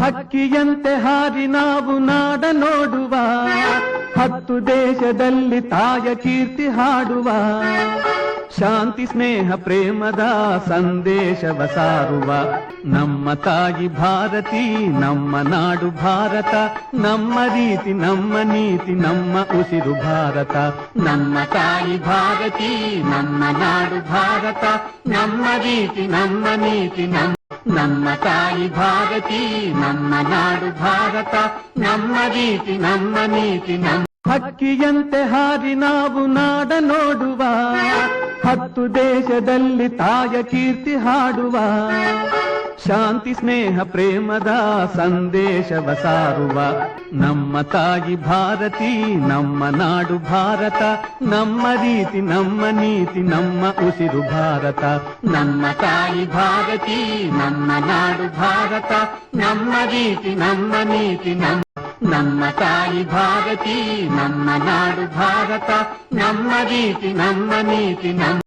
ಹಕ್ಕಿಯಂತೆ ಹಾರಿ ನಾವು ನಾಡ ನೋಡುವ. ಹತ್ತು ದೇಶದಲ್ಲಿ ತಾಯ ಕೀರ್ತಿ ಹಾಡುವ. ಶಾಂತಿ, ಸ್ನೇಹ, ಪ್ರೇಮದ ಸಂದೇಶವ ಸಾರುವ. ನಮ್ಮ ತಾಯಿ ಭಾರತಿ, ನಮ್ಮ ನಾಡು ಭಾರತ. ನಮ್ಮ ರೀತಿ, ನಮ್ಮ ನೀತಿ, ನಮ್ಮ ಉಸಿರು ಭಾರತ. ನಮ್ಮ ತಾಯಿ ಭಾರತಿ, ನಮ್ಮ ನಾಡು ಭಾರತ. ನಮ್ಮ ರೀತಿ, ನಮ್ಮ ನೀತಿ, ನಮ್ಮ ನಮ್ಮ ತಾಯಿ ಭಾರತಿ, ನಮ್ಮ ನಾಡು ಭಾರತ, ನಮ್ಮ ರೀತಿ, ನಮ್ಮ ನೀತಿ, ನಮ್ಮ ಹಕ್ಕಿಯಂತೆ ಹಾರಿ ನಾವು ನಾಡ ನೋಡುವ, ಹತ್ತು ದೇಶದಲ್ಲಿ ತಾಯ ಕೀರ್ತಿ ಹಾಡುವ. ಶಾಂತಿ, ಸ್ನೇಹ ಪ್ರೇಮದ ಸಂದೇಶವ ಸಾರುವ ನಮ್ಮ ತಾಯಿ ಭಾರತಿ, ನಮ್ಮ ನಾಡು ಭಾರತ. ನಮ್ಮ ರೀತಿ, ನಮ್ಮ ನೀತಿ, ನಮ್ಮ ಉಸಿರು ಭಾರತ. ನಮ್ಮ ತಾಯಿ ಭಾರತಿ, ನಮ್ಮ ನಾಡು ಭಾರತ. ನಮ್ಮ ರೀತಿ, ನಮ್ಮ ನೀತಿ, ನಮ್ಮ ನಮ್ಮ ತಾಯಿ ಭಾರತಿ, ನಮ್ಮ ನಾಡು ಭಾರತ. ನಮ್ಮ ರೀತಿ, ನಮ್ಮ ನೀತಿ, ನಮ್ಮ